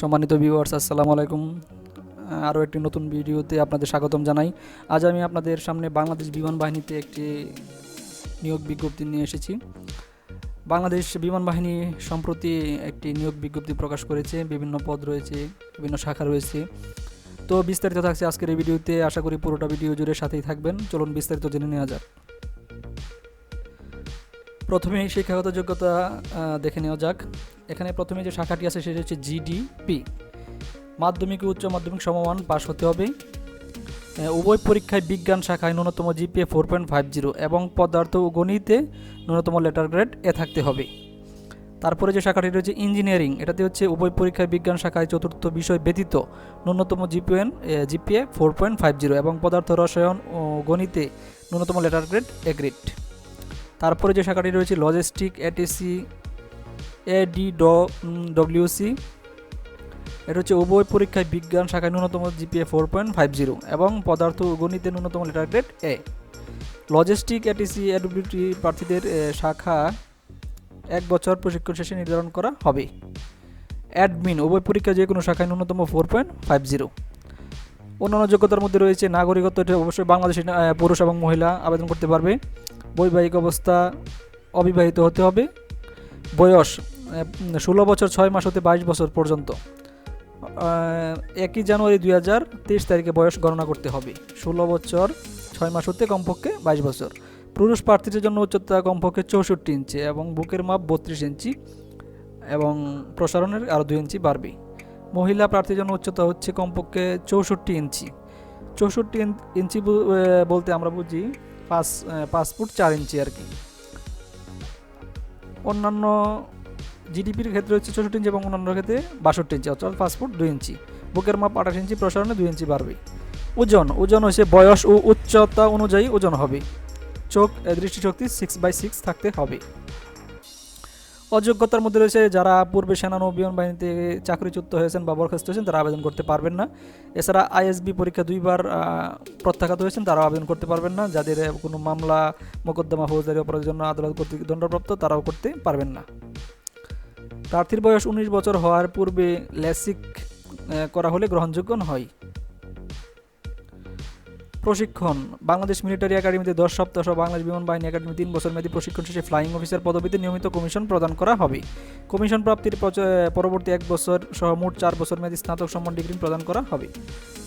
সম্মানিত ভিউয়ার্স আসসালামু আলাইকুম। আরও একটি নতুন ভিডিওতে আপনাদের স্বাগতম জানাই। আজ আমি আপনাদের সামনে বাংলাদেশ বিমান বাহিনীতে একটি নিয়োগ বিজ্ঞপ্তি নিয়ে এসেছি। বাংলাদেশ বিমান বাহিনী সম্প্রতি একটি নিয়োগ বিজ্ঞপ্তি প্রকাশ করেছে। বিভিন্ন পদ রয়েছে, বিভিন্ন শাখা রয়েছে। তো বিস্তারিত থাকছে আজকের এই ভিডিওতে। আশা করি পুরোটা ভিডিও জুড়ে সাথেই থাকবেন। চলুন বিস্তারিত জেনে নেওয়া যাক। প্রথমে শিক্ষাগত যোগ্যতা দেখে নেওয়া যাক। এখানে প্রথমে যে শাখাটি আছে, সেটি হচ্ছে জিডিপি মাধ্যমিক ও উচ্চ মাধ্যমিক সমমান পাশ হতে হবে। উভয় পরীক্ষায় বিজ্ঞান শাখায় ন্যূনতম GPA four point five zero এবং পদার্থ ও গণিতে ন্যূনতম লেটার গ্রেড এ থাকতে হবে। তারপরে যে শাখাটি রয়েছে ইঞ্জিনিয়ারিং এটাতে হচ্ছে উভয় পরীক্ষায় বিজ্ঞান শাখায় চতুর্থ বিষয় ব্যতীত ন্যূনতম GPN GPA four point five zero এবং পদার্থ, রসায়ন ও গণিতে ন্যূনতম লেটার গ্রেড এ গ্রেড তারপরে যে শাখাটি রয়েছে লজিস্টিক এটিসি এডি ডব্লিউসি এটা হচ্ছে উভয় পরীক্ষায় বিজ্ঞান শাখায় ন্যূনতম GPA four point five zero এবং পদার্থ ও গণিতে ন্যূনতম লেটার গ্রেড এ লজিস্টিক এটিসি এডব্লিউটি প্রার্থীদের শাখা এক বছর প্রশিক্ষণ শেষে নির্ধারণ করা হবে। অ্যাডমিন উভয় পরীক্ষা যে কোনো শাখায় ন্যূনতম ফোর পয়েন্ট ফাইভ জিরো অন্যান্য যোগ্যতার মধ্যে রয়েছে, নাগরিকত্ব এটা অবশ্যই বাংলাদেশি পুরুষ এবং মহিলা আবেদন করতে পারবে। বৈবাহিক অবস্থা অবিবাহিত হতে হবে। বয়স ষোলো বছর, ছয় মাস হতে বাইশ বছর পর্যন্ত। একই জানুয়ারি দুই হাজার তেইশ তারিখে বয়স গণনা করতে হবে। ষোলো বছর, ছয় মাস হতে কমপক্ষে বাইশ বছর। পুরুষ প্রার্থীদের জন্য উচ্চতা কমপক্ষে চৌষট্টি ইঞ্চি এবং বুকের মাপ বত্রিশ ইঞ্চি এবং প্রসারণের আরও দুই ইঞ্চি বাড়বে। মহিলা প্রার্থীর জন্য উচ্চতা হচ্ছে কমপক্ষে চৌষট্টি ইঞ্চি। চৌষট্টি ইঞ্চি বলতে আমরা বুঝি পাঁচ পাঁচ ফুট চার ইঞ্চি আর কি। অন্যান্য জিডিপির ক্ষেত্রে হচ্ছে চৌষট্টি ইঞ্চি এবং অন্যান্য ক্ষেত্রে বাষট্টি ইঞ্চি, অর্থাৎ পাঁচ ফুট দুই ইঞ্চি। বুকের মাপ আঠাশ ইঞ্চি, প্রসারণে দুই ইঞ্চি বাড়বে। ওজন ওজন হচ্ছে বয়স ও উচ্চতা অনুযায়ী ওজন হবে। চোখ দৃষ্টিশক্তি সিক্স বাই সিক্স থাকতে হবে। অযোগ্যতার মধ্যে রয়েছে যারা পূর্বে সেনা নৌ বিমান বাহিনীতে চাকরিচ্যুত হয়েছেন বা বরখাস্ত হয়েছেন, তারা আবেদন করতে পারবেন না। এছাড়া আইএসবি পরীক্ষা দুইবার প্রত্যাখ্যাত হয়েছেন, তারাও আবেদন করতে পারবেন না। যাদের কোনো মামলা, মোকদ্দমা, ফৌজদারি, অপরাধের জন্য আদালত কর্তৃক দণ্ডপ্রাপ্ত, তারাও করতে পারবেন না। প্রার্থীর বয়স উনিশ বছর হওয়ার পূর্বে লেসিক করা হলে গ্রহণযোগ্য হয় প্রশিক্ষণ। বাংলাদেশ মিলিটারি একাডেমিতে দশ সপ্তাহ সহ বাংলাদেশ বিমান বাহিনী একাডেমি তিন বছর মেয়াদী প্রশিক্ষণ শেষে ফ্লাইং অফিসার পদবিতে নিয়মিত কমিশন প্রদান করা হবে। কমিশন প্রাপ্তির পরবর্তী এক বছর সহ মোট চার বছর মেয়াদী স্নাতক সম্মান ডিগ্রি প্রদান করা হবে।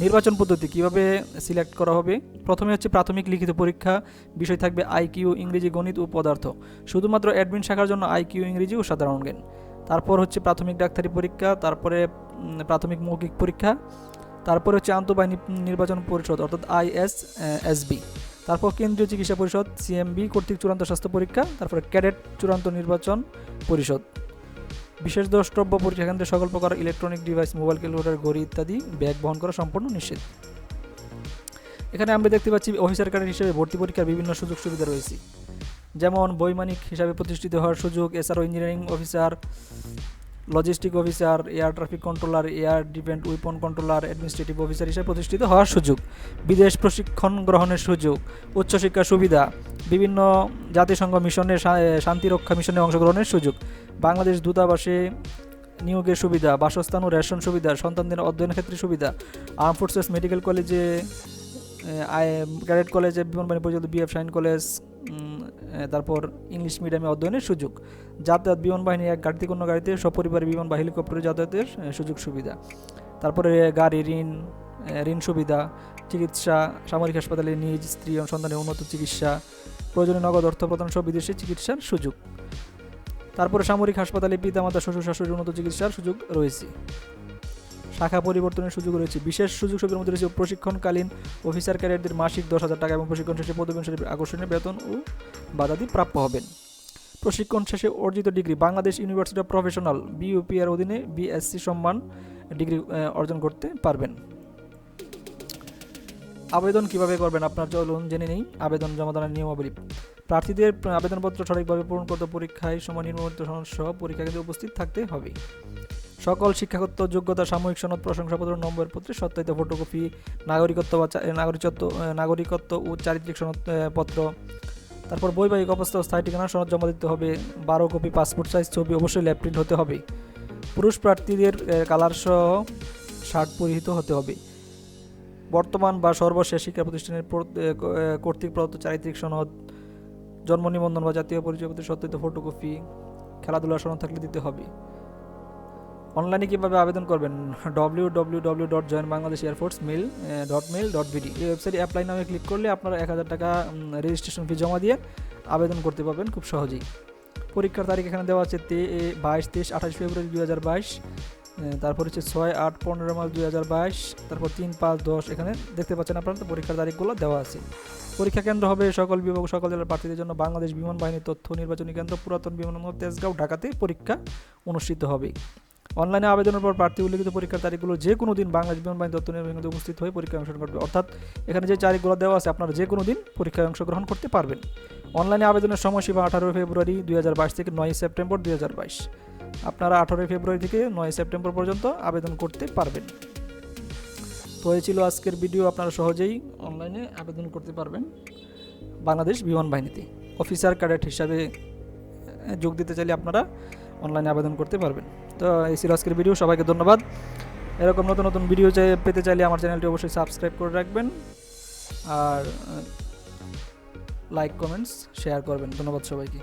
নির্বাচন পদ্ধতি কীভাবে সিলেক্ট করা হবে? প্রথমে হচ্ছে প্রাথমিক লিখিত পরীক্ষা, বিষয় থাকবে আইকিউ ইংরেজি, গণিত ও পদার্থ। শুধুমাত্র অ্যাডমিন শাখার জন্য আইকিউ ইংরেজি ও সাধারণ জ্ঞান। তারপর হচ্ছে প্রাথমিক ডাক্তারি পরীক্ষা, তারপরে প্রাথমিক মৌখিক পরীক্ষা তারপরে হচ্ছে আন্তঃবাহিনী নির্বাচন পরিষদ, অর্থাৎ আইএস এসবি তারপর কেন্দ্রীয় চিকিৎসা পরিষদ, সিএমবি কর্তৃক চূড়ান্ত স্বাস্থ্য পরীক্ষা, তারপরে ক্যাডেট চূড়ান্ত নির্বাচন পরিষদ। বিশেষ দ্রষ্টব্য পরীক্ষা কেন্দ্রে সকল প্রকার ইলেকট্রনিক ডিভাইস, মোবাইল ক্যালকুলেটর, ঘড়ি ইত্যাদি ব্যাগ বহন করা সম্পূর্ণ নিষেধ। এখানে আমরা দেখতে পাচ্ছি অফিসার ক্যাডেট হিসেবে ভর্তি পরীক্ষার বিভিন্ন সুযোগ সুবিধা রয়েছে। যেমন বৈমানিক হিসাবে প্রতিষ্ঠিত হওয়ার সুযোগ এছাড়াও engineering officer logistic officer air traffic controller air defence weapon controller administrative officer হিসেবে প্রতিষ্ঠিত হওয়ার সুযোগ। বিদেশ প্রশিক্ষণ গ্রহণের সুযোগ উচ্চশিক্ষার সুবিধা, বিভিন্ন জাতিসংঘ মিশনের শান্তিরক্ষা মিশনে অংশগ্রহণের সুযোগ। বাংলাদেশ দূতাবাসে নিয়োগের সুবিধা, বাসস্থান ও রেশন সুবিধা, সন্তানদের অধ্যয়নের ক্ষেত্রে সুবিধা। আর্ম ফোর্সেস মেডিকেল কলেজে আই ক্যাডেট কলেজে বিমান বাহিনী পরিচালিত বিএফ সাইন কলেজ তারপর ইংলিশ মিডিয়ামে অধ্যয়নের সুযোগ। যাতায়াত বিমান বাহিনী এক গাড়িতে কোনো গাড়িতে, সপরিবারে বিমান বা হেলিকপ্টারে যাতায়াতের সুযোগ সুবিধা। তারপরে গাড়ি, ঋণ ঋণ সুবিধা, চিকিৎসা, সামরিক হাসপাতালে নিজ স্ত্রী সন্তানের উন্নত চিকিৎসা প্রয়োজনীয় নগদ অর্থ প্রদান সহ বিদেশি চিকিৎসার সুযোগ। তারপরে সামরিক হাসপাতালে পিতামাতা, শ্বশুর শাশুড়ির উন্নত চিকিৎসার সুযোগ রয়েছে। শাখা পরিবর্তনের সুযোগ রয়েছে। বিশেষ সুযোগ সুবিধার মধ্যে রয়েছে প্রশিক্ষণকালীন অফিসার ক্যাডেটদের মাসিক দশ হাজার টাকা এবং প্রশিক্ষণ শেষে পদবী অনুসারে আকর্ষণীয় বেতন ও বাদাদি প্রাপ্য হবেন। প্রশিক্ষণ শেষে অর্জিত degree, Bangladesh university of professional BUP এর অধীনে বিএসসি সম্মান ডিগ্রি অর্জন করতে পারবেন। আবেদন কীভাবে করবেন আপনার চলুন জেনে নেই। আবেদন জমা দেওয়ার নিয়মাবলী। প্রার্থীদের আবেদনপত্র সঠিকভাবে পূরণ করতে পরীক্ষায় সময় নির্ধারিত সহ পরীক্ষা কেন্দ্রে উপস্থিত থাকতে হবে। সকল শিক্ষাগত যোগ্যতা, সাময়িক সনদ, প্রশংসাপত্র, নম্বর পত্রে, সত্যায়িত ফটোকপি নাগরিকত্ব বা নাগরিকত্ব নাগরিকত্ব ও চারিত্রিক সনদ পত্র। তারপর বৈবাহিক অবস্থা স্থায়ী ঠিকানা সনদ জমা দিতে হবে। বারো কপি পাসপোর্ট সাইজ ছবি অবশ্যই ল্যাব হতে হবে। পুরুষ প্রার্থীদের কালার সহ শার্ট পরিহিত হতে হবে। বর্তমান বা সর্বশেষ শিক্ষা প্রতিষ্ঠানের কর্তৃক প্রদত্ত চারিত্রিক সনদ, জন্ম নিবন্ধন বা জাতীয় পরিচয়পত্রের সত্যায়িত ফটোকপি খেলাধুলার সনদ থাকলে দিতে হবে। অনলাইনে কীভাবে আবেদন করবেন? W W W dot join Bangladesh air force mail dot mail dot BD এই ওয়েবসাইটে অ্যাপ্লাই নামে ক্লিক করলে আপনারা এক হাজার টাকা রেজিস্ট্রেশন ফি জমা দিয়ে আবেদন করতে পারবেন খুব সহজেই। পরীক্ষার তারিখ এখানে দেওয়া আছে তে বাইশ, তেইশ, আঠাশ ফেব্রুয়ারি দুই হাজার বাইশ। তারপর হচ্ছে ছয়, আট, পনেরো মার্চ দুই হাজার বাইশ। তারপর তিন, পাঁচ, দশ এখানে দেখতে পাচ্ছেন আপনারা পরীক্ষার তারিখগুলো দেওয়া আছে। পরীক্ষা কেন্দ্র হবে সকল বিভাগ সকল জেলার প্রার্থীদের জন্য বাংলাদেশ বিমান বাহিনীর তথ্য নির্বাচনী কেন্দ্র পুরাতন বিমানবন্দর তেজগাঁও, ঢাকাতে পরীক্ষা অনুষ্ঠিত হবে। অনলাইনে আবেদনের পর প্রার্থী উল্লিখিত পরীক্ষার তারিখগুলো যে কোনো দিন বাংলাদেশ বিমান বাহিনী তথ্য নির্বাচন উপস্থিত হয়ে পরীক্ষায় অংশগ্রহণ করবে। অর্থাৎ এখানে যে তারিখগুলো দেওয়া আছে, আপনারা যে কোনো দিন পরীক্ষায় অংশগ্রহণ করতে পারবেন। অনলাইনে আবেদনের সময়সীমা আঠারোই ফেব্রুয়ারি দুই হাজার বাইশ থেকে নয় সেপ্টেম্বর দুই হাজার বাইশ। আপনারা আঠারোই ফেব্রুয়ারি থেকে নয় সেপ্টেম্বর পর্যন্ত আবেদন করতে পারবেন। তো এই ছিল আজকের ভিডিও। আপনারা সহজেই অনলাইনে আবেদন করতে পারবেন বাংলাদেশ বিমান বাহিনীতে। অফিসার ক্যাডেট হিসাবে যোগ দিতে চাইলে আপনারা অনলাইনে আবেদন করতে পারবেন। তো এই ছিল আজকের ভিডিও সবাইকে ধন্যবাদ। এরকম নতুন নতুন ভিডিও পেতে চাইলে আমার চ্যানেলটি অবশ্যই সাবস্ক্রাইব করে রাখবেন। আর লাইক কমেন্টস শেয়ার করবেন। ধন্যবাদ সবাইকে।